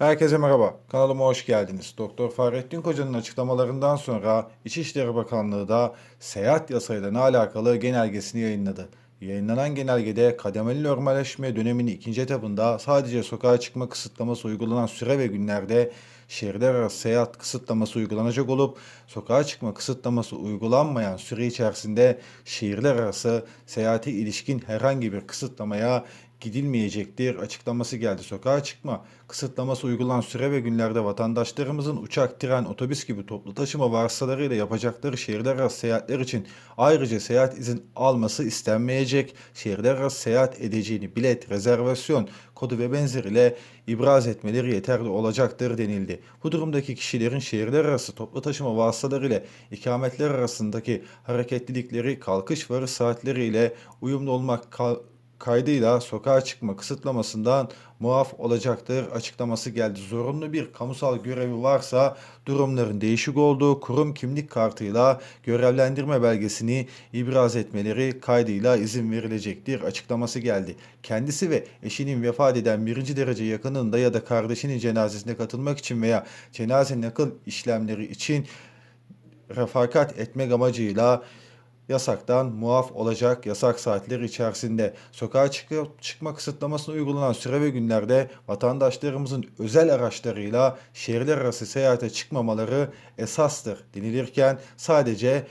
Herkese merhaba. Kanalıma hoş geldiniz. Doktor Fahrettin Koca'nın açıklamalarından sonra İçişleri Bakanlığı da seyahat yasayla alakalı genelgesini yayınladı. Yayınlanan genelgede kademeli normalleşme döneminin ikinci etapında sadece sokağa çıkma kısıtlaması uygulanan süre ve günlerde şehirler arası seyahat kısıtlaması uygulanacak olup sokağa çıkma kısıtlaması uygulanmayan süre içerisinde şehirler arası seyahate ilişkin herhangi bir kısıtlamaya gidilmeyecektir açıklaması geldi. Sokağa çıkma kısıtlaması uygulanan süre ve günlerde vatandaşlarımızın uçak, tren, otobüs gibi toplu taşıma vasıtalarıyla yapacakları şehirler arası seyahatler için ayrıca seyahat izin alması istenmeyecek. Şehirler arası seyahat edeceğini bilet, rezervasyon, kodu ve benzeriyle ibraz etmeleri yeterli olacaktır denildi. Bu durumdaki kişilerin şehirler arası toplu taşıma vasıtalarıyla ikametler arasındaki hareketlilikleri kalkış varış saatleriyle uyumlu olmak kaydıyla sokağa çıkma kısıtlamasından muaf olacaktır açıklaması geldi. Zorunlu bir kamusal görevi varsa durumların değişik olduğu kurum kimlik kartıyla görevlendirme belgesini ibraz etmeleri kaydıyla izin verilecektir açıklaması geldi. Kendisi ve eşinin vefat eden birinci derece yakınında ya da kardeşinin cenazesine katılmak için veya cenaze nakıl işlemleri için refakat etmek amacıyla yasaktan muaf olacak yasak saatler içerisinde. Sokağa çıkıp çıkma kısıtlamasına uygulanan süre ve günlerde vatandaşlarımızın özel araçlarıyla şehirler arası seyahate çıkmamaları esastır denilirken sadece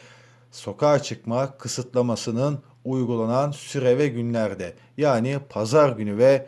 sokağa çıkma kısıtlamasının uygulanan süre ve günlerde yani pazar günü ve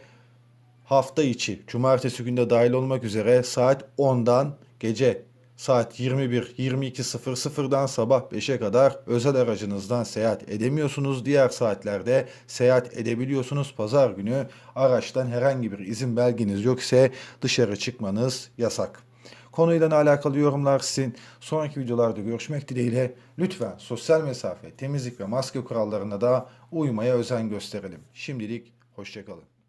hafta içi cumartesi günde dahil olmak üzere saat 10'dan gece saat 21-22.00'dan sabah 5'e kadar özel aracınızdan seyahat edemiyorsunuz. Diğer saatlerde seyahat edebiliyorsunuz. Pazar günü araçtan herhangi bir izin belgeniz yok ise dışarı çıkmanız yasak. Konuyla alakalı yorumlar sizin. Sonraki videolarda görüşmek dileğiyle lütfen sosyal mesafe, temizlik ve maske kurallarına da uymaya özen gösterelim. Şimdilik hoşçakalın.